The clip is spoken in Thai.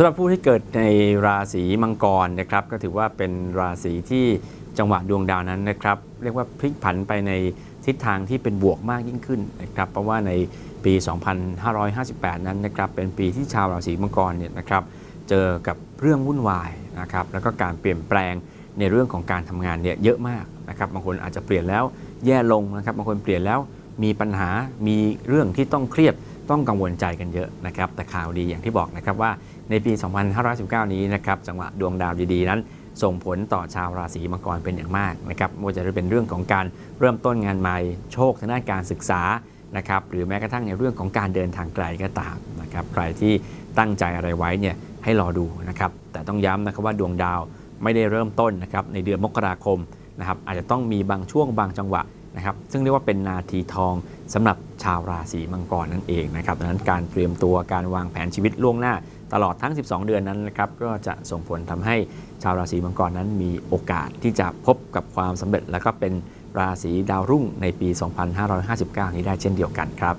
สำหรับผู้ที่เกิดในราศีมังกรนะครับก็ถือว่าเป็นราศีที่จังหวะดวงดาวนั้นนะครับ เรียกว่าพลิกผันไปในทิศทางที่เป็นบวกมากยิ่งขึ้นนะครับเพราะว่าในปี 2558 นั้นนะครับเป็นปีที่ชาวราศีมังกรเนี่ยนะครับเจอกับเรื่องวุ่นวายนะครับแล้วก็การเปลี่ยนแปลงในเรื่องของการทำงานเนี่ยเยอะมากนะครับบางคนอาจจะเปลี่ยนแล้วแย่ลงนะครับบางคนเปลี่ยนแล้วมีปัญหามีเรื่องที่ต้องเครียด ต้องกังวลใจกันเยอะนะครับแต่ข่าวดีอย่างที่บอกนะครับว่าในปี 2519 นี้นะครับจังหวะดวงดาวดีๆนั้น ส่งผลต่อชาวราศีมังกรเป็นอย่างมากนะครับไม่ว่าจะเป็นเรื่องของการเริ่มต้นงานใหม่โชคทางด้านการศึกษานะครับหรือแม้กระทั่งในเรื่องของการเดินทางไกลก็ตามนะครับใครที่ตั้งใจอะไรไว้เนี่ยให้รอดูนะครับแต่ต้องย้ำนะครับว่าดวงดาวไม่ได้เริ่มต้นนะครับในเดือนมกราคมนะครับอาจจะต้องมีบางช่วงบางจังหวะ นะครับซึ่งเรียกว่าเป็นนาทีทองสำหรับชาวราศีมังกรนั่นเองนะครับดังนั้นการเตรียมตัวการวางแผนชีวิตล่วงหน้าตลอดทั้ง 12 เดือนนั้นนะครับก็จะส่งผลทำให้ชาวราศีมังกรนั้นมีโอกาสที่จะพบกับความสำเร็จ และก็เป็นราศีดาวรุ่งในปี 2559 นี้ได้เช่นเดียวกันครับ